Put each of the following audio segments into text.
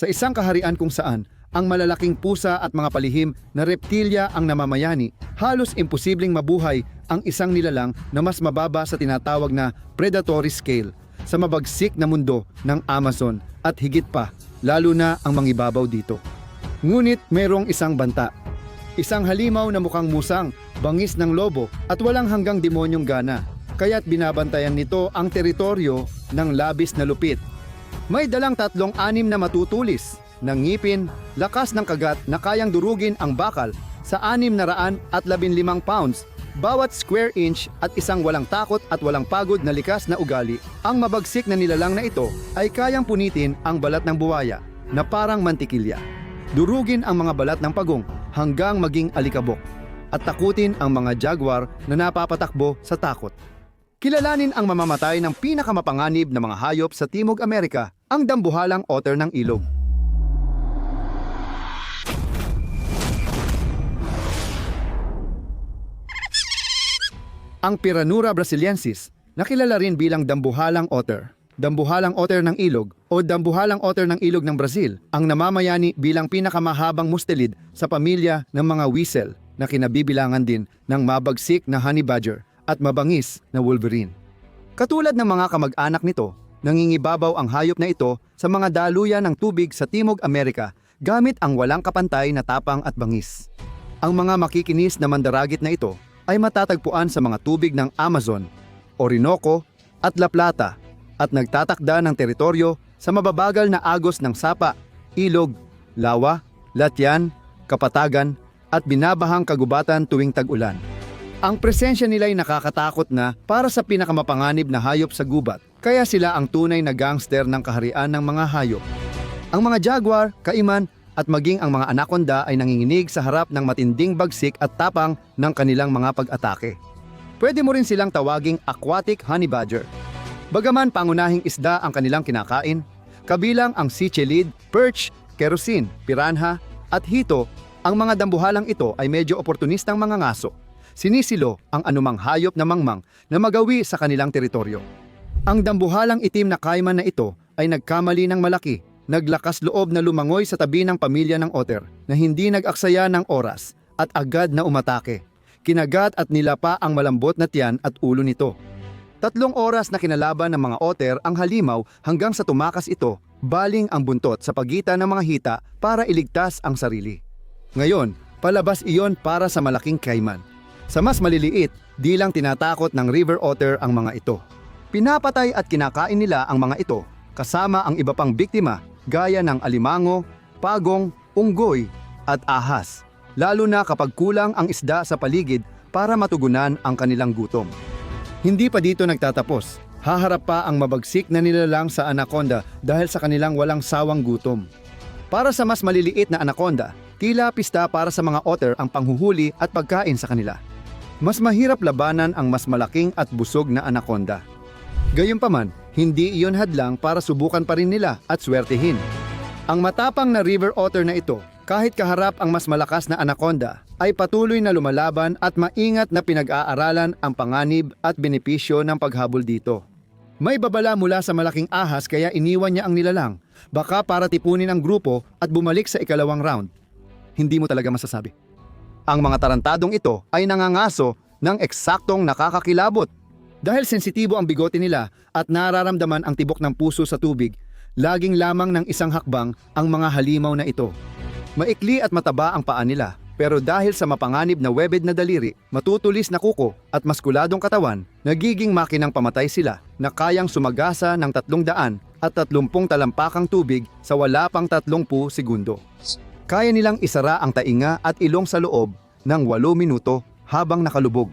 sa isang kaharian kung saan ang malalaking pusa at mga palihim na reptilya ang namamayani, halos imposibleng mabuhay ang isang nilalang na mas mababa sa tinatawag na predatory scale sa mabagsik na mundo ng Amazon at higit pa, lalo na ang mangibabaw dito. Ngunit mayroong isang banta. Isang halimaw na mukhang musang, bangis ng lobo at walang hanggang demonyong gana. Kaya't binabantayan nito ang teritoryo ng labis na lupit. May dalang tatlong anim na matutulis, ng ngipin, lakas ng kagat na kayang durugin ang bakal sa anim na raan at labinlimang pounds bawat square inch at isang walang takot at walang pagod na likas na ugali. Ang mabagsik na nilalang na ito ay kayang punitin ang balat ng buwaya na parang mantikilya. Durugin ang mga balat ng pagong hanggang maging alikabok at takutin ang mga jaguar na napapatakbo sa takot. Kilalanin ang mamamatay ng pinakamapanganib na mga hayop sa Timog Amerika, ang dambuhalang otter ng ilog. Ang Piranura brasiliensis, nakilala rin bilang dambuhalang otter. Dambuhalang otter ng ilog o dambuhalang otter ng ilog ng Brazil ang namamayani bilang pinakamahabang mustelid sa pamilya ng mga weasel na kinabibilangan din ng mabagsik na honey badger at mabangis na wolverine. Katulad ng mga kamag-anak nito, nangingibabaw ang hayop na ito sa mga daluyan ng tubig sa Timog Amerika gamit ang walang kapantay na tapang at bangis. Ang mga makikinis na mandaragit na ito ay matatagpuan sa mga tubig ng Amazon, Orinoco at La Plata at nagtatakda ng teritoryo sa mababagal na agos ng sapa, ilog, lawa, latyan, kapatagan at binabahang kagubatan tuwing tag-ulan. Ang presensya nila ay nakakatakot na para sa pinakamapanganib na hayop sa gubat, kaya sila ang tunay na gangster ng kaharian ng mga hayop. Ang mga jaguar, kaiman, at maging ang mga anaconda ay nanginginig sa harap ng matinding bagsik at tapang ng kanilang mga pag-atake. Pwede mo rin silang tawaging aquatic honey badger. Bagaman pangunahing isda ang kanilang kinakain, kabilang ang sichelid, perch, kerosene, piranha, at hito, ang mga dambuhalang ito ay medyo oportunistang mga ngaso. Sinisilo ang anumang hayop na mangmang na magawi sa kanilang teritoryo. Ang dambuhalang itim na kaiman na ito ay nagkamali ng malaki, naglakas loob na lumangoy sa tabi ng pamilya ng otter na hindi nag-aksaya ng oras at agad na umatake. Kinagat at nilapa ang malambot na tiyan at ulo nito. Tatlong oras na kinalaban ng mga otter ang halimaw hanggang sa tumakas ito, baling ang buntot sa pagitan ng mga hita para iligtas ang sarili. Ngayon, palabas iyon para sa malaking kaiman. Sa mas maliliit, di lang tinatakot ng river otter ang mga ito. Pinapatay at kinakain nila ang mga ito, kasama ang iba pang biktima gaya ng alimango, pagong, unggoy at ahas, lalo na kapag kulang ang isda sa paligid para matugunan ang kanilang gutom. Hindi pa dito nagtatapos. Haharap pa ang mabagsik na nilalang sa anaconda dahil sa kanilang walang sawang gutom. Para sa mas maliliit na anaconda, tila pista para sa mga otter ang panghuhuli at pagkain sa kanila. Mas mahirap labanan ang mas malaking at busog na anaconda. Gayunpaman, hindi iyon hadlang para subukan pa rin nila at swertihin. Ang matapang na river otter na ito, kahit kaharap ang mas malakas na anaconda, ay patuloy na lumalaban at maingat na pinag-aaralan ang panganib at benepisyo ng paghabol dito. May babala mula sa malaking ahas kaya iniwan niya ang nilalang, baka para tipunin ang grupo at bumalik sa ikalawang round. Hindi mo talaga masasabi. Ang mga tarantadong ito ay nangangaso ng eksaktong nakakakilabot. Dahil sensitibo ang bigote nila at nararamdaman ang tibok ng puso sa tubig, laging lamang ng isang hakbang ang mga halimaw na ito. Maikli at mataba ang paa nila, pero dahil sa mapanganib na webbed na daliri, matutulis na kuko at maskuladong katawan, nagiging makinang pamatay sila na kayang sumagasa ng 300 at 30 talampakang tubig sa wala pang 30 segundo. Kaya nilang isara ang tainga at ilong sa loob ng 8 minuto habang nakalubog.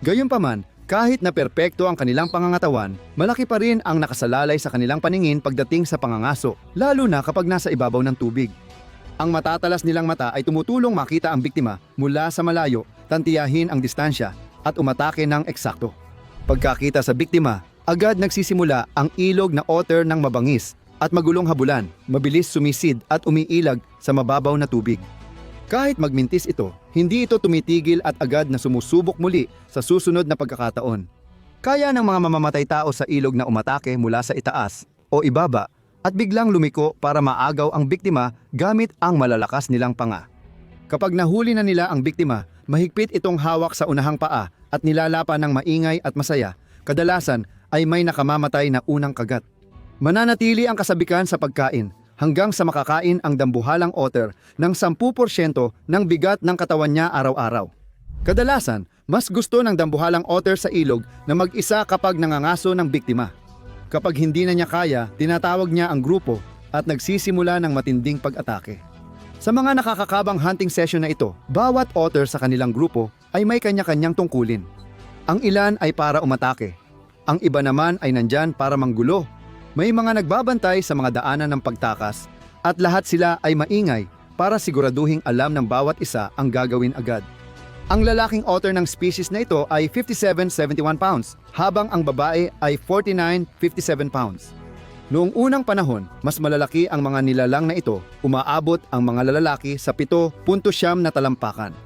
Gayunpaman, kahit na perpekto ang kanilang pangangatawan, malaki pa rin ang nakasalalay sa kanilang paningin pagdating sa pangangaso, lalo na kapag nasa ibabaw ng tubig. Ang matatalas nilang mata ay tumutulong makita ang biktima mula sa malayo, tantiyahin ang distansya at umatake ng eksakto. Pagkakita sa biktima, agad nagsisimula ang ilog na otter ng mabangis at magulong habulan, mabilis sumisid at umiilag sa mababaw na tubig. Kahit magmintis ito, hindi ito tumitigil at agad na sumusubok muli sa susunod na pagkakataon. Kaya ng mga mamamatay tao sa ilog na umatake mula sa itaas o ibaba at biglang lumiko para maagaw ang biktima gamit ang malalakas nilang panga. Kapag nahuli na nila ang biktima, mahigpit itong hawak sa unahang paa at nilalapan ng maingay at masaya, kadalasan ay may nakamamatay na unang kagat. Mananatili ang kasabikan sa pagkain hanggang sa makakain ang dambuhalang otter ng 10% ng bigat ng katawan niya araw-araw. Kadalasan, mas gusto ng dambuhalang otter sa ilog na mag-isa kapag nangangaso ng biktima. Kapag hindi na niya kaya, tinatawag niya ang grupo at nagsisimula ng matinding pag-atake. Sa mga nakakakabang hunting session na ito, bawat otter sa kanilang grupo ay may kanya-kanyang tungkulin. Ang ilan ay para umatake. Ang iba naman ay nandyan para manggulo. May mga nagbabantay sa mga daanan ng pagtakas at lahat sila ay maingay para siguraduhing alam ng bawat isa ang gagawin agad. Ang lalaking otter ng species na ito ay 57-71 pounds, habang ang babae ay 49-57 pounds. Noong unang panahon, mas malalaki ang mga nilalang na ito, umaabot ang mga lalaki sa 7.7 na talampakan.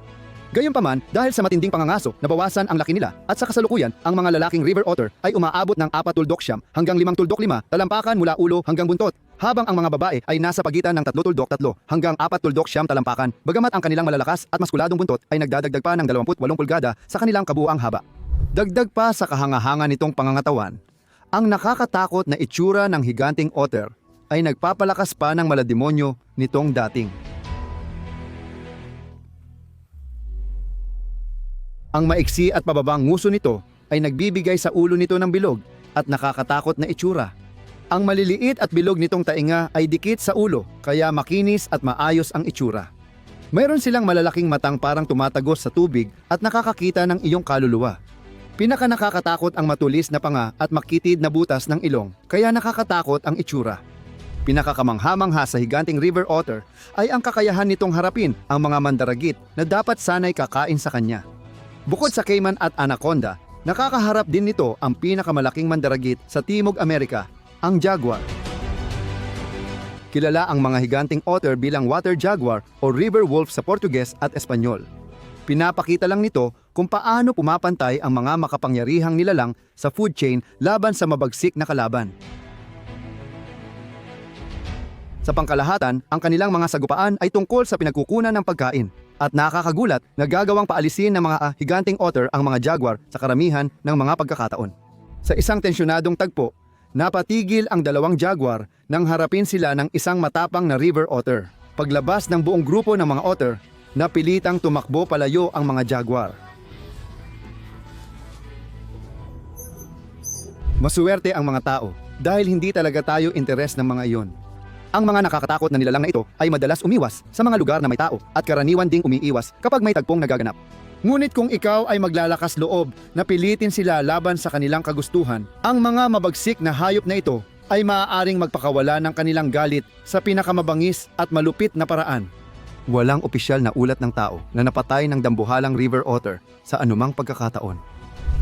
Gayunpaman, dahil sa matinding pangangaso, nabawasan ang laki nila at sa kasalukuyan, ang mga lalaking river otter ay umaabot ng 4 tuldok siyam hanggang 5 tuldok 5 talampakan mula ulo hanggang buntot, habang ang mga babae ay nasa pagitan ng 3 tuldok 3 hanggang 4 tuldok siyam talampakan, bagamat ang kanilang malalakas at maskuladong buntot ay nagdadagdag pa ng 28 pulgada sa kanilang kabuang haba. Dagdag pa sa kahanga-hanga nitong pangangatawan, ang nakakatakot na itsura ng higanting otter ay nagpapalakas pa ng malademonyo nitong dating. Ang maiksi at pababang nguso nito ay nagbibigay sa ulo nito ng bilog at nakakatakot na itsura. Ang maliliit at bilog nitong tainga ay dikit sa ulo kaya makinis at maayos ang itsura. Mayroon silang malalaking matang parang tumatagos sa tubig at nakakakita ng iyong kaluluwa. Pinaka nakakatakot ang matulis na panga at makitid na butas ng ilong kaya nakakatakot ang itsura. Pinakakamangha-mangha sa higanting river otter ay ang kakayahan nitong harapin ang mga mandaragit na dapat sanay kakain sa kanya. Bukod sa cayman at anaconda, nakakaharap din nito ang pinakamalaking mandaragit sa Timog Amerika, ang jaguar. Kilala ang mga higanting otter bilang water jaguar o river wolf sa Portuges at Espanyol. Pinapakita lang nito kung paano pumapantay ang mga makapangyarihang nilalang sa food chain laban sa mabagsik na kalaban. Sa pangkalahatan, ang kanilang mga sagupaan ay tungkol sa pinagkukunan ng pagkain at nakakagulat na gagawang paalisin ng mga ah, higanting otter ang mga jaguar sa karamihan ng mga pagkakataon. Sa isang tensyonadong tagpo, napatigil ang dalawang jaguar nang harapin sila ng isang matapang na river otter. Paglabas ng buong grupo ng mga otter, napilitang tumakbo palayo ang mga jaguar. Masuwerte ang mga tao dahil hindi talaga tayo interes ng mga iyon. Ang mga nakakatakot na nilalang na ito ay madalas umiwas sa mga lugar na may tao at karaniwan ding umiiwas kapag may tagpong nagaganap. Ngunit kung ikaw ay maglalakas loob na pilitin sila laban sa kanilang kagustuhan, ang mga mabagsik na hayop na ito ay maaaring magpakawala ng kanilang galit sa pinakamabangis at malupit na paraan. Walang opisyal na ulat ng tao na napatay ng dambuhalang river otter sa anumang pagkakataon.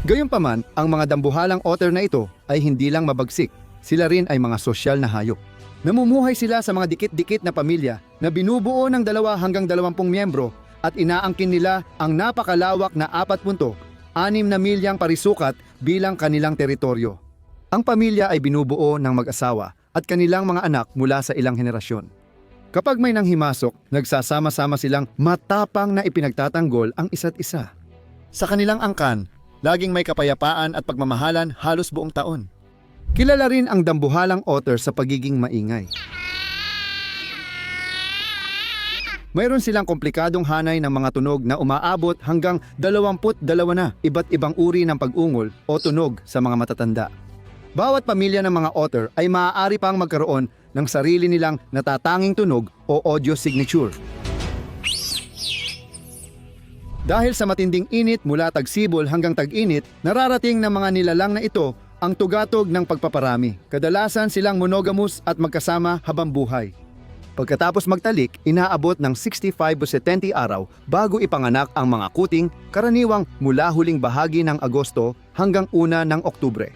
Gayunpaman, ang mga dambuhalang otter na ito ay hindi lang mabagsik, sila rin ay mga sosyal na hayop. Namumuhay sila sa mga dikit-dikit na pamilya na binubuo ng dalawa hanggang dalawampung miyembro at inaangkin nila ang napakalawak na 4.6 na milyang parisukat bilang kanilang teritoryo. Ang pamilya ay binubuo ng mag-asawa at kanilang mga anak mula sa ilang henerasyon. Kapag may nanghimasok, nagsasama-sama silang matapang na ipinagtatanggol ang isa't isa. Sa kanilang angkan, laging may kapayapaan at pagmamahalan halos buong taon. Kilala rin ang dambuhalang otter sa pagiging maingay. Mayroon silang komplikadong hanay ng mga tunog na umaabot hanggang 22 na iba't ibang uri ng pag-ungol o tunog sa mga matatanda. Bawat pamilya ng mga otter ay maaari pang magkaroon ng sarili nilang natatanging tunog o audio signature. Dahil sa matinding init mula tagsibol hanggang tag-init, nararating ng mga nilalang na ito ang tugatog ng pagpaparami. Kadalasan silang monogamous at magkasama habang buhay. Pagkatapos magtalik, inaabot ng 65 o 70 araw bago ipanganak ang mga kuting karaniwang mula huling bahagi ng Agosto hanggang una ng Oktubre.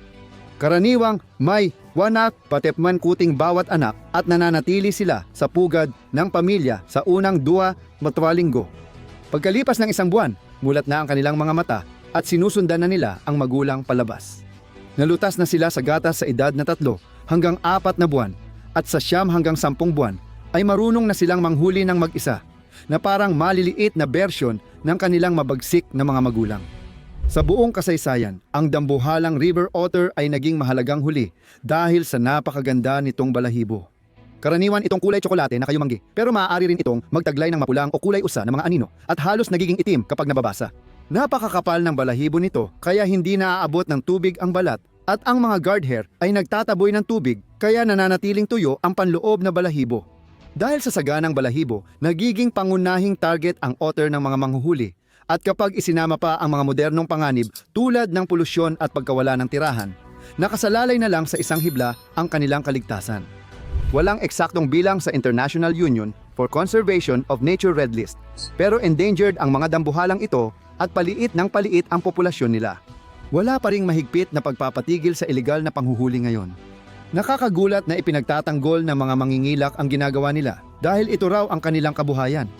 Karaniwang may wanak patepman kuting bawat anak at nananatili sila sa pugad ng pamilya sa unang dua matwa linggo. Pagkalipas ng isang buwan, mulat na ang kanilang mga mata at sinusundan na nila ang magulang palabas. Nalutas na sila sa gatas sa edad na tatlo hanggang apat na buwan at sa siyam hanggang sampung buwan ay marunong na silang manghuli ng mag-isa na parang maliliit na bersyon ng kanilang mabagsik na mga magulang. Sa buong kasaysayan, ang dambuhalang river otter ay naging mahalagang huli dahil sa napakaganda nitong balahibo. Karaniwan itong kulay tsokolate na kayumanggi, pero maaari rin itong magtaglay ng mapulang o kulay usa ng mga anino at halos nagiging itim kapag nababasa. Napakakapal ng balahibo nito kaya hindi naaabot ng tubig ang balat at ang mga guard hair ay nagtataboy ng tubig kaya nananatiling tuyo ang panloob na balahibo. Dahil sa saganang balahibo, nagiging pangunahing target ang otter ng mga manghuhuli at kapag isinama pa ang mga modernong panganib tulad ng polusyon at pagkawala ng tirahan, nakasalalay na lang sa isang hibla ang kanilang kaligtasan. Walang eksaktong bilang sa International Union for Conservation of Nature Red List, pero endangered ang mga dambuhalang ito at paliit ng paliit ang populasyon nila. Wala pa ring mahigpit na pagpapatigil sa ilegal na panghuhuli ngayon. Nakakagulat na ipinagtatanggol ng mga mangingilak ang ginagawa nila dahil ito raw ang kanilang kabuhayan.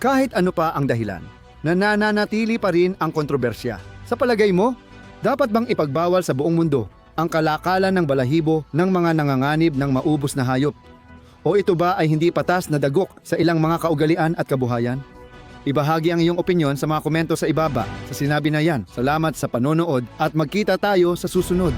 Kahit ano pa ang dahilan, nananatili pa rin ang kontrobersya. Sa palagay mo, dapat bang ipagbawal sa buong mundo ang kalakalan ng balahibo ng mga nanganganib ng maubos na hayop? O ito ba ay hindi patas na dagok sa ilang mga kaugalian at kabuhayan? Ibahagi ang iyong opinyon sa mga komento sa ibaba sa sinabi na yan. Salamat sa panonood at magkita tayo sa susunod.